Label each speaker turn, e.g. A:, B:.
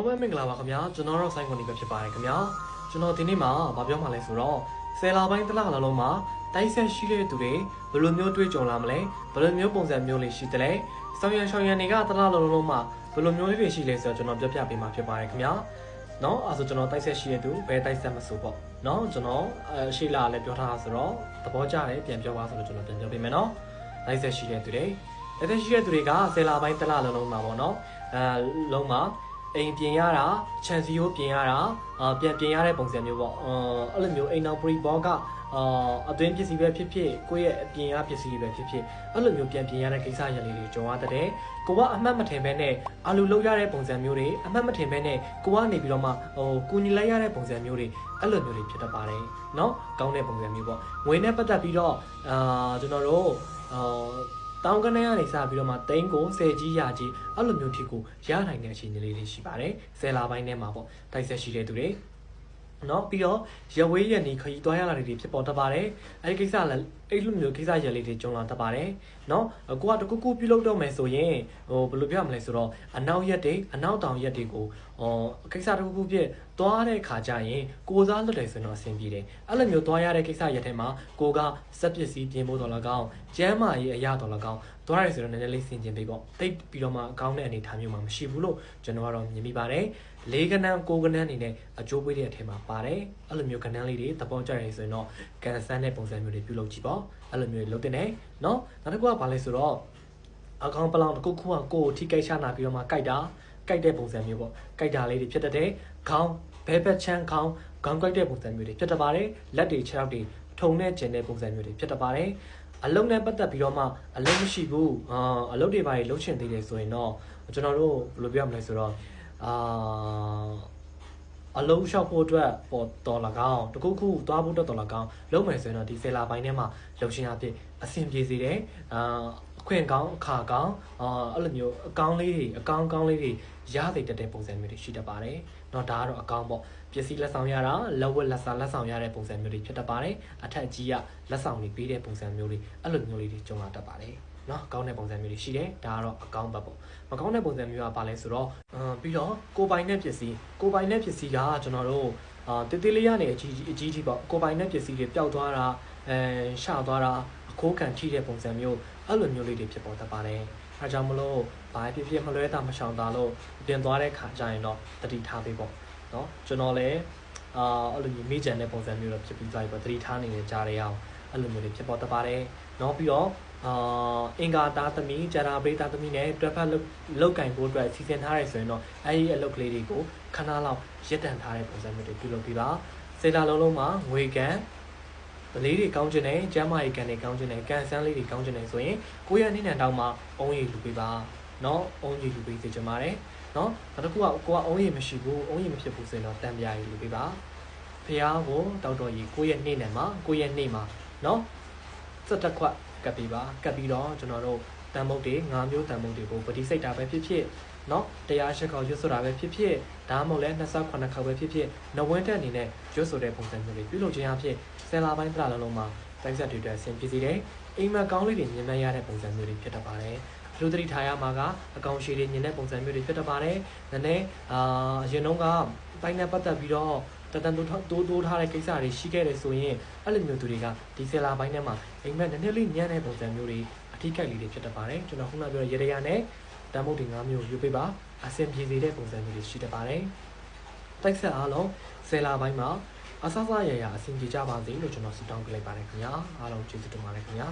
A: ဟုတ်ပဲမင်္ဂလာပါခင်ဗျာကျွန်တော်တော့ဆိုင်းခွန်ဒီပဲဖြစ်ပါတယ်ခင်ဗျာကျွန်တော်ဒီနေ့မှာဗာပြောမှလဲဆိုတော့ဆယ်လပိုင်းတစ်လလုံးလုံးမှာတိုက်ဆက်ရှိတဲ့သူတွေဘယ်လိုမျိုးတွေးကြုံလာမလဲဘယ်လိုမျိုးပုံစံမျိုးလေးရှိတယ်လဲဆောင်ရန်ဆောင်ရန်တွေကတစ်လလုံးလုံးမှာဘယ်လိုမျိုးလေးတွေရှိလဲဆိုတော့ကျွန်တော်ပြောပြပေးမှာဖြစ်ပါတယ်ခင်ဗျာနော်အဲဆိုကျွန်တော်တိုက်ဆက်ရှိတဲ့သူဘယ်တိုက်ဆက်မဆိုပေါ့နော်ကျွန်တော်အရှိလာလည်းပြောထားတာဆိုတော့သဘောကျတယ်ပြန်ပြောပါဆိုတော့ကျွန်တော်ပြန်ပြောပေးမယ်နော်တိုက်ဆက်ရှိတဲ့သူတွေတိုက်ဆက်ရှိတဲ့သူတွေကဆယ်လပိုင်းတစ်လလုံးလုံးမှာပေါ့နော်အဲလုံးမှာ အိမ်ပြင်ရတာခြံစည်းရိုးပြင်ရတာအာပြန်ပြင်ရတဲ့ပုံစံမျိုးပေါ့အာအဲ့လိုမျိုးအိမ်နောက်ပရိဘောကအာအတွင်းပစ္စည်းပဲဖြစ်ဖြစ်ကိုယ့်ရဲ့အပြင်ရပစ္စည်းတွေပဲဖြစ်ဖြစ်အဲ့လိုမျိုးပြန်ပြင်ရတဲ့ကိစ္စရလေးတွေကြုံရတဲ့ကိုကအမှတ်မထင်ဘဲနဲ့အလူလောက်ရတဲ့ပုံစံမျိုးတွေအမှတ်မထင်ဘဲနဲ့ကိုကနေပြီးတော့မှဟိုကူညီလိုက်ရတဲ့ပုံစံမျိုးတွေအဲ့လိုမျိုးတွေဖြစ်တတ်ပါတယ်เนาะကောင်းတဲ့ပုံစံမျိုးပေါ့ငွေနဲ့ပတ်သက်ပြီးတော့အာကျွန်တော်တို့အာ တောင်းကနေကနေစပြီးတော့မှတိန်းကိုဆယ်ကြီးရကြီးအဲ့လိုမျိုးဖြစ်ကိုရနိုင်တဲ့အခြေအနေလေးတွေရှိပါတယ်ဆယ်လာပိုင်းထဲမှာပေါ့တိုက်ဆက်ရှိတဲ့သူတွေနော်ပြီးတော့ရဝေးရနေခရီးသွားရတာတွေဖြစ်ပေါ်တတ်ပါတယ်အဲဒီကိစ္စလည်းအဲ့လိုမျိုးကိစ္စရလေးတွေကြုံလာတတ်ပါတယ်နော်ကိုကတကူကူပြုလုပ်တော့မယ်ဆိုရင်ဟိုဘယ်လိုပြောရမလဲဆိုတော့အနောက်ရက်တွေအနောက်တောင်ရက်တွေကိုဟော ကိစ္စတကူကူဖြစ်သွားတဲ့ခါကျရင်ကိုစားလွတ်တယ်ဆိုတော့အဆင်ပြေတယ်အဲ့လိုမျိုးသွားရတဲ့ကိစ္စရက်ထဲမှာကိုကစက်ပစ္စည်းပြင်ဖို့တော်လကောင်းကျမ်းမာရေးအရာတော်လကောင်းသွားရတယ်ဆိုတော့နည်းနည်းလေးဆင်ကျင်ပေးပေါ့တိတ်ပြီးတော့မှအကောင်းတဲ့အနေအထားမျိုးမှမရှိဘူးလို့ကျွန်တော်ကတော့မြင်မိပါတယ်လေးကနန်းကိုကနန်းအနေနဲ့အကျိုးပေးတဲ့အထက်မှာပါတယ်အဲ့လိုမျိုးကနန်းလေးတွေသဘောကျရဆိုရင်တော့ကန်ဆန်းတဲ့ပုံစံမျိုးတွေပြုလုပ်ကြည့်ပေါ့အဲ့လိုမျိုးလုပ်တင်တယ်နော်နောက်တစ်ခုကဘာလဲဆိုတော့အကောင်းပလောင်တစ်ခုခုကကိုယ်ထိကိတ်ချနာပြီးတော့မှကြိုက်တာ ကြိုက်တဲ့ပုံစံမျိုးပေါ့ကြိုက်တာလေးတွေဖြစ်တတ်တယ်ခေါင်းဘဲဘက်ချမ်းခေါင်းခေါင်းကြိုက်တဲ့ပုံစံမျိုးတွေဖြစ်တတ်ပါတယ်လက်တွေခြေထောက်တွေထုံနဲ့ကျင်တဲ့ပုံစံမျိုးတွေဖြစ်တတ်ပါတယ်အလုံးနဲ့ပတ်သက်ပြီးတော့မှအလုံးမရှိဘူးအာအလုံးတွေပါလှုပ်ချင်သေးတယ်ဆိုရင်တော့ကျွန်တော်တို့ဘယ်လိုပြောမလဲဆိုတော့အာ အလုံးလျှောက်ဖို့အတွက်ပေါ်တော်လကောင်းတခုခုသွားဖို့အတွက်တော်လကောင်းလုံးမယ်ဆိုရင်တော့ဒီဆယ်လာပိုင်းထဲမှာလှုပ်ရှင်အဖြစ်အဆင်ပြေစေတယ်အာအခွင့်ကောင်းအခါကောင်းအာအဲ့လိုမျိုးအကောင်းလေးတွေအကောင်းကောင်းလေးတွေရသိတတ်တဲ့ပုံစံမျိုးတွေရှိတတ်ပါတယ်เนาะဒါကတော့အကောင်းပေါ့ပစ္စည်းလက်ဆောင်ရတာလက်ဝတ်လက်စာလက်ဆောင်ရတဲ့ပုံစံမျိုးတွေဖြစ်တတ်ပါတယ်အထက်ကြီးကလက်ဆောင်တွေပေးတဲ့ပုံစံမျိုးတွေအဲ့လိုမျိုးလေးတွေကြုံလာတတ်ပါတယ် နော်ကောင်းတဲ့ပုံစံမျိုးတွေရှိတယ်ဒါကတော့အကောင်းဘက်ပေါ့မကောင်းတဲ့ပုံစံမျိုးကဘာလဲဆိုတော့အမ်ပြီးတော့ကိုပိုင်တဲ့ပစ္စည်းကိုပိုင်တဲ့ပစ္စည်းကကျွန်တော်တို့အာတေးသေးလေးရနေအကြီးအကြီးကြီးပေါ့ကိုပိုင်တဲ့ပစ္စည်းတွေပျောက်သွားတာအဲရှသွားတာအခိုးခံထိတဲ့ပုံစံမျိုးအဲ့လိုမျိုးလေးတွေဖြစ်ပေါ်တတ်ပါတယ်အဲကြောင့်မလို့ဘာဖြစ်ဖြစ်မလွဲတာမရှောင်တာလို့ပြင်သွားတဲ့ခါကျရင်တော့တတိထားပေးပေါ့နော်ကျွန်တော်လည်းအာအဲ့လိုမျိုးမိကြံတဲ့ပုံစံမျိုးတော့ဖြစ်ပြီးသွားပြီပေါ့တတိထားနေတဲ့ကြားရအောင်အဲ့လိုမျိုးတွေဖြစ်ပေါ်တတ်ပါတယ်နော်ပြီးတော့ အာအင်္ဂါသားသမီးကြာတာဘေးသားသမီးနဲ့တွဲဖက်လောက်ကင်ဖို့အတွက်စီစဉ်ထားရဆိုရင်တော့အဲဒီအလုပ်ကလေးတွေကိုခဏလောက်ရပ်တန့်ထားတဲ့ပုံစံမျိုးတွေပြုလုပ်ပြီးပါစေလာလုံးလုံးမှာငွေကန်ပလေးတွေကောင်းကျင်တယ်ကျမ်းမာရေးကန်တွေကောင်းကျင်တယ်ကန်ဆန်းလေးတွေကောင်းကျင်တယ်ဆိုရင်ကိုရနေနံတောင်းမှာအုံးရည်လူပေးပါနော်အုံးရည်လူပေးစေချင်ပါတယ်နော်နောက်တစ်ခုကကိုကအုံးရည်မရှိဘူးအုံးရည်မဖြစ်ဘူးဆိုရင်တော့တံပြာရည်လူပေးပါဖះကိုတောက်တော်ရည်ကိုရနေနံမှာကိုရနေမှာနော်စက်တက်ခွတ် ကပ်ပြီးပါကပ်ပြီးတော့ကျွန်တော်တို့တန်မုတ်တွေ၅မျိုးတန်မုတ်တွေကိုပတိစိတ်တာပဲဖြစ်ဖြစ်နော်တရားရှိခေါ်ရွတ်ဆိုတာပဲဖြစ်ဖြစ်ဒါမှမဟုတ်လဲ28ခေါက်ပဲဖြစ်ဖြစ်နဝင်းတက်အနေနဲ့ရွတ်ဆိုတဲ့ပုံစံမျိုးတွေပြုလုပ်ခြင်းအဖြစ်ဆယ်လာပိုင်းတရလုံးလုံးမှာတိုက်ဆက်တွေအတွက်အဆင်ပြေစေတယ်အိမ်မက်ကောင်းလေးတွေမြင်မှရတဲ့ပုံစံမျိုးတွေဖြစ်တတ်ပါတယ်လူသတိထားရမှာကအကောင်ရှည်တွေမြင်တဲ့ပုံစံမျိုးတွေဖြစ်တတ်ပါတယ်နည်းနည်းအာအရင်တုန်းကတိုင်းနဲ့ပတ်သက်ပြီးတော့ တတန်တိုးတိုးတိုးထားတဲ့ကိစ္စတွေရှိခဲ့တယ်ဆိုရင်အဲ့လိုမျိုးသူတွေကဒီဆယ်လာပိုင်းထဲမှာအိမ်မက်နည်းနည်းလေးညံ့တဲ့ပုံစံမျိုးတွေအထီးကိုက်လေးတွေဖြစ်တတ်ပါတယ်ကျွန်တော်ခုနပြောရေရရနဲ့တန်မုတ်တွေ၅မျိုးယူပေးပါအဆင်ပြေစေတဲ့ပုံစံမျိုးတွေရှိတတ်ပါတယ်တိုက်ဆက်အားလုံးဆယ်လာပိုင်းမှာအဆအဆရရအဆင်ပြေကြပါစေလို့ကျွန်တော်ဆုတောင်းပေးလိုက်ပါတယ်ခင်ဗျာအားလုံးကျေးဇူးတင်ပါတယ်ခင်ဗျာ